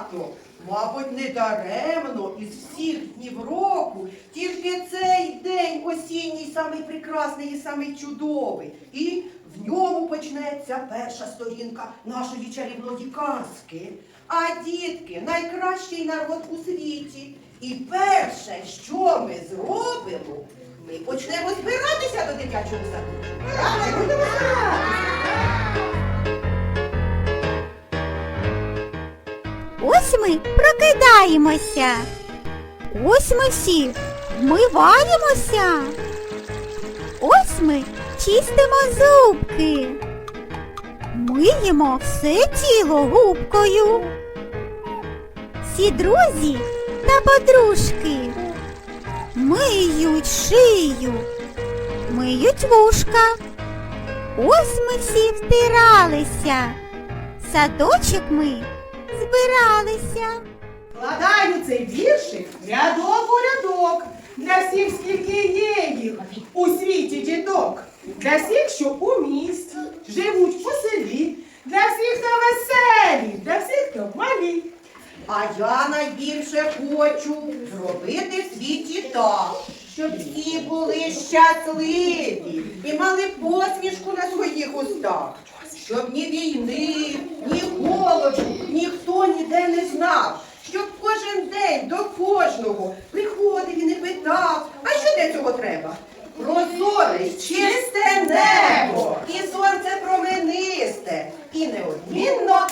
свято. Мабуть, не даремно із всіх днів року тільки цей день осінній самий прекрасний і самий чудовий. І в ньому почнеться перша сторінка нашої чарівної казки. А дітки найкращий народ у світі. І перше, що ми зробимо, ми почнемо збиратися до дитячого. Правда, Ось ми прокидаємося. Ось ми всі вмиваємося. Ось ми чистимо зубки. Миємо все тіло губкою. Всі друзі та подружки миють шию, миють вушка. Ось ми всі втиралися. Садочок ми збиралися. Складаю цей віршик рядок у рядок. Для всіх, скільки є їх у світі діток. Для всіх, що у місті, живуть у селі. Для всіх, хто веселі, для всіх, хто малі. А я найбільше хочу зробити в світі так, щоб всі були щасливі і мали посмішку на своїх устах, щоб ні війни, ні голоду ніхто ніде не знав, щоб кожен день до кожного приходив і не питав, а що для цього треба? Прозоре, чисте небо, і сонце променисте, і неодмінно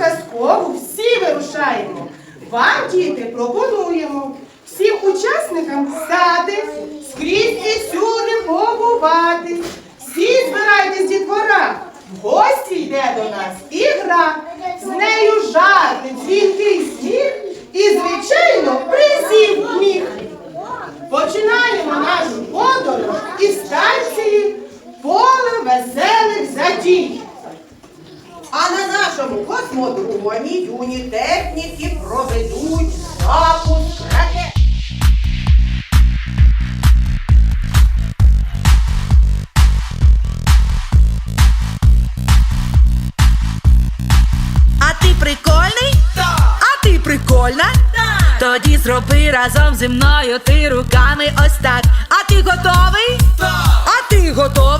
казкову всі вирушаємо. Вам, діти, пропонуємо всім учасникам стати, скрізь і всюди побувати. Всі збирайтесь, дітвора, в гості йде до нас і гра. З нею жартий, дзвінкий сміх і, звичайно, призів міг. Починаємо нашу подорож із станції поле веселих задій. А на нашому космодромі юні техніки проведуть запуск ракет. А ти прикольний? Так! А ти прикольна? Так! Тоді зроби разом зі мною ти руками ось так. А ти готовий? Так! А ти готова?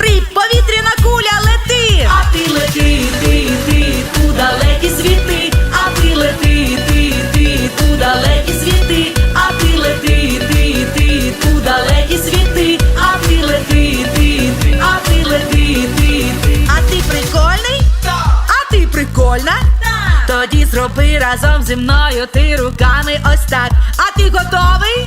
три, повітряна куля лети. А ти лети, ти, ти, у далекі світи. А ти лети, ти, ти, у далекі світи. А ти лети, ти, ти, у далекі світи. А ти лети, ти, ти, а ти лети, ти, ти. А ти прикольний? А ти прикольна? Тоді зроби разом зі мною ти руками ось так. А ти готовий?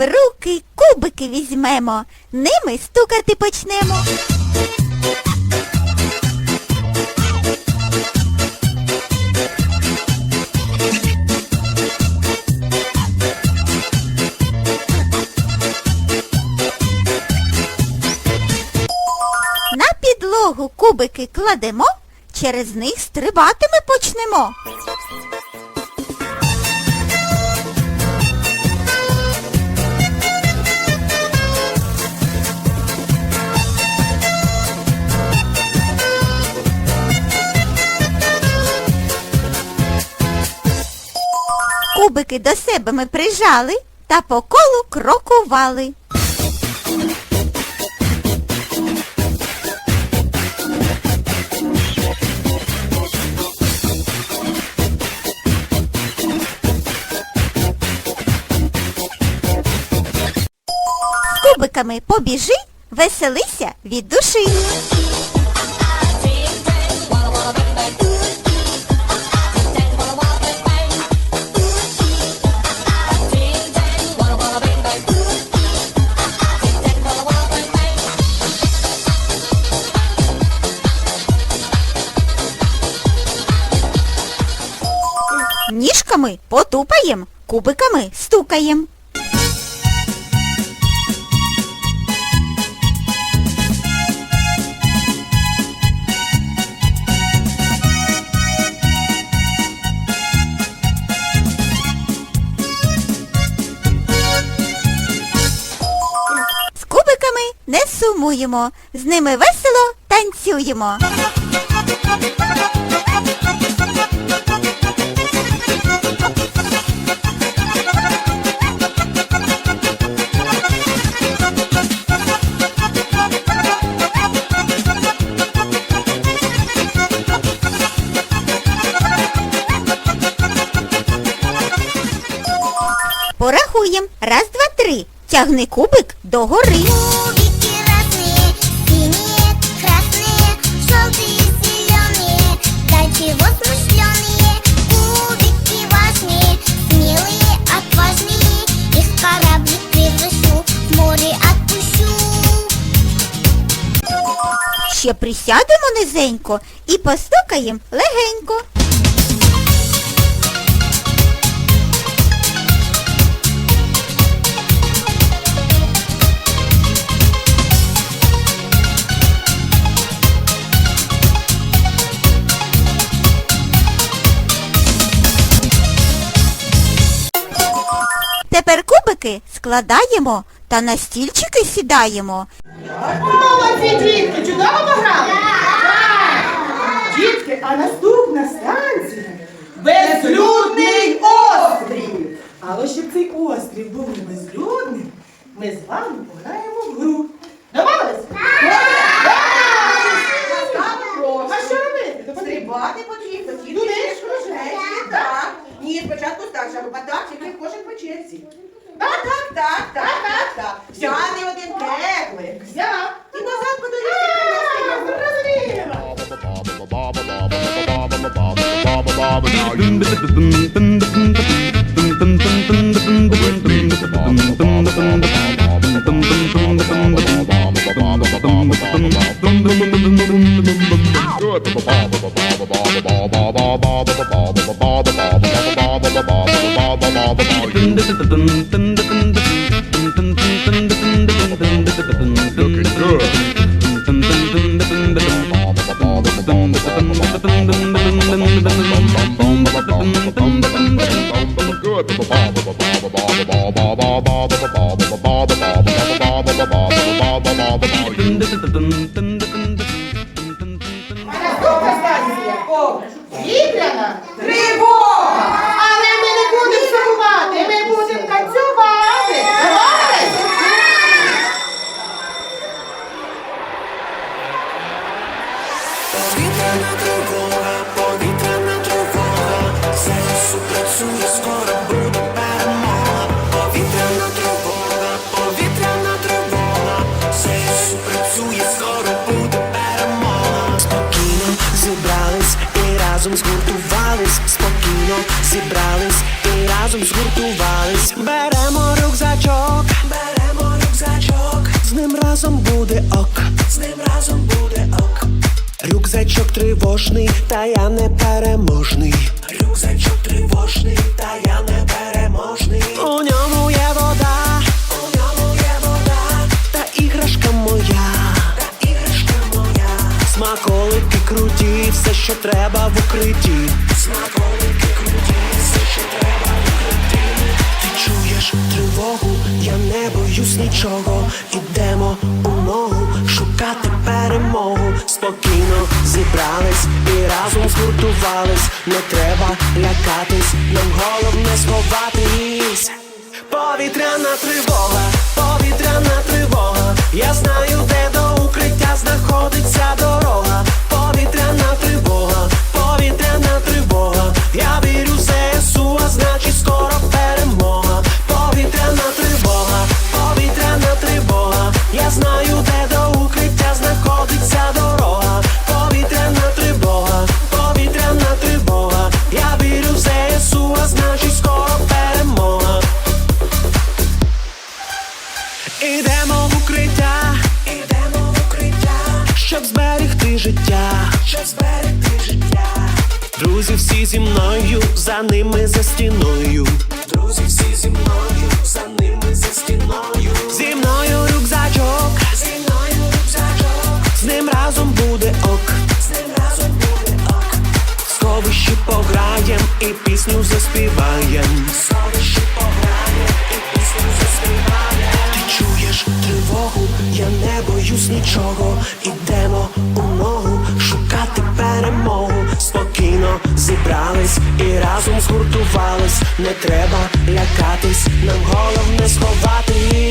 Руки кубики візьмемо, ними стукати почнемо. На підлогу кубики кладемо, через них стрибати ми почнемо. Кубики до себе ми прижали та по колу крокували. З кубиками побіжи, веселися від душі. Ніжками потупаєм, кубиками стукаєм. З кубиками не сумуємо, з ними весело танцюємо. Тягни кубик догори. Кубики разные, синие, красные, желтые, зеленые, да чего смышленые. Кубики важные, смелые, отважные, их в кораблик превращу, в море отпущу. Ще присядемо низенько і постукаєм легенько. Тепер складаємо та на стільчики сідаємо. Молодці, дітки, чудово пограли? Так. Дітки, а наступна станція безлюдний острів. Але щоб цей острів був не безлюдним, ми з вами пограємо в гру. Домовились? Прошу. А що робити? Допоможіть. Стрибати потрібно, тільки Туди? через кружечки. Так. Ні, спочатку старша група, так, тільки кожен по черзі. Так, так, так, так, так, так. Взяти один кеглик. Взяла. І назад по наступна станція вітряна Тривога! Але ми не будемо сумувати, ми будемо танцювати. Повітряна тривога, повітряна тривога, ЗСУ працює, скоро разом згуртувались. Спокійно зібрались і разом згуртувались. Беремо рюкзачок, беремо рюкзачок, з ним разом буде ок, з ним разом буде ок. Рюкзачок тривожний, та я не переможний. Що треба в укритті. Смаколики круті, все, що треба в укритті. Ти чуєш тривогу, я не боюсь нічого. Ідемо у ногу шукати перемогу. Спокійно зібрались і разом згуртувались. Не треба лякатись, нам головне сховатись. Повітряна тривога, повітряна Друзі, всі зі мною, за ними за стіною. Друзі, всі зі мною, за ними за стіною. Зі мною рюкзачок, зі мною рюкзачок. З ним разом буде ок, з ним разом буде ок. В сховищі пограєм і пісню заспіваєм. Сховищі пограєм і пісню заспіваєм. Ти чуєш тривогу, я не боюсь нічого. Ідемо у ногу шукати перемогу. Спокійно зібрались і разом згуртувались. Не треба лякатись, нам головне сховатись.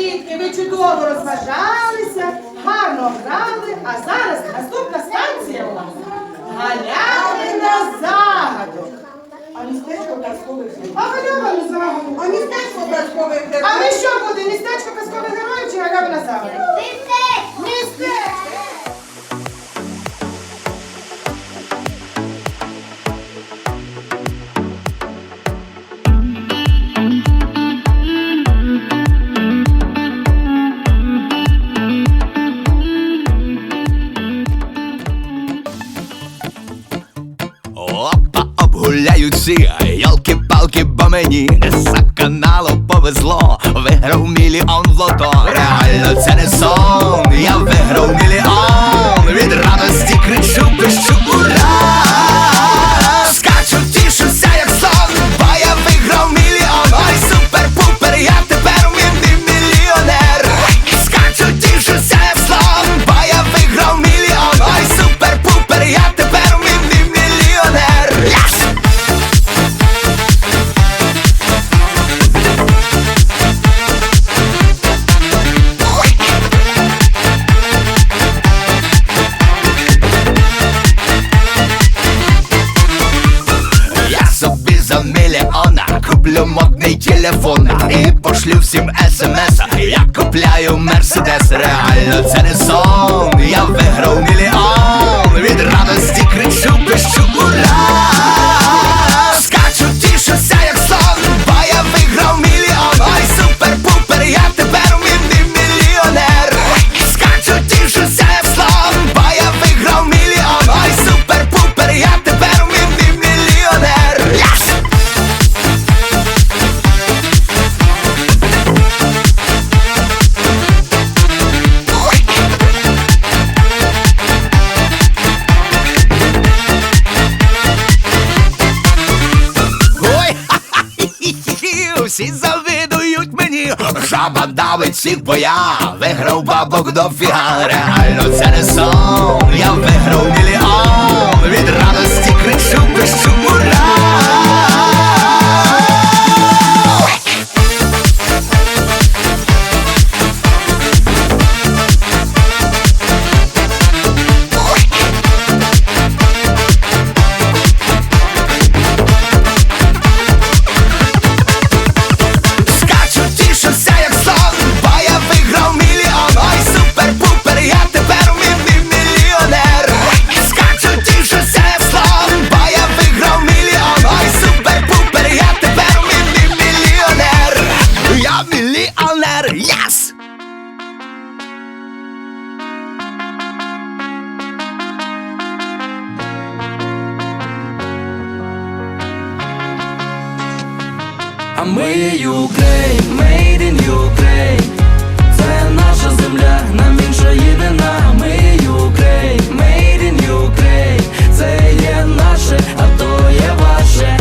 Дітки, ви чудово розважалися, гарно грали, а зараз наступна станція у нас. Галявина загадок. А містечко казкових героїв. А галявина загадок. А містечко казкових А ви що буде? Містечко казкових героїв чи галявина загадок? Обгуляють всі Йолки-палки, бо мені за каналу повезло. Виграв мільйон в лото. Реально це не сон. Я виграв мільйон модний телефон І пошлю всім смс. Я купляю мерседес Реально це не сон. Я виграв мільйон. Від радості кричу, пишу ура Давить всіх, бо я виграв бабок до фіга. Реально це не сон. Я виграв мільйон. Від радості кричу, пишу А ми є Ukraine, made in Ukraine. Це наша земля, нам інша єдина. Ми є Ukraine, made in Ukraine. Це є наше, а то є ваше.